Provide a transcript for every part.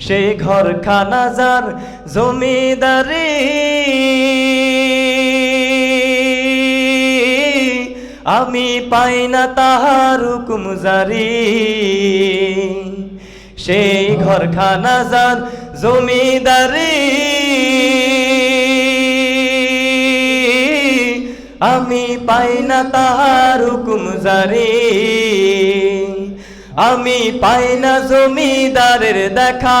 সেই ঘর খানা যার জমিদারি। আমি পাই না তাহার হুকুম জারি। সেই ঘর খানা যার জমিদারি। আমি পাই না তাহার হুকুম জারি। আমি পাই না জমিদারের দেখা।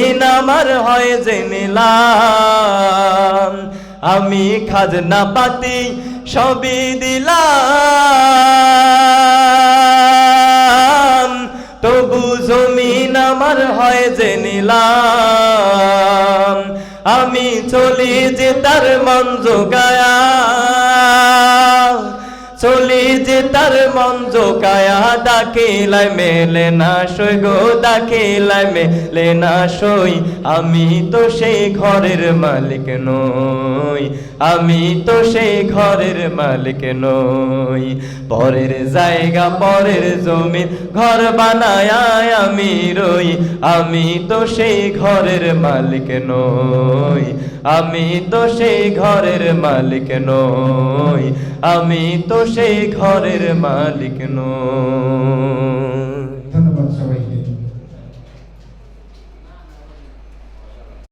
জমিন আমার হয় যে নিলাম। আমি খাজনা পাতি সবই দিলাম। তবু জমিন আমার হয় যে নিলাম। আমি চলি যে তার মন জোগায়া। চলি যে তার মন জোকায়া ডাকিলাই মেলে না সই গো ডাকিলাই মেলে না সই। আমি তো সেই ঘরের মালিক নই, আমি তো সেই ঘরের মালিক নই। পরের জায়গা, পরের জমি, ঘর বানায় আমি রই। আমি তো সেই ঘরের মালিক নই, আমি তো সেই ঘরের মালিক নই। আমি তো সেই ঘরের মালিক নই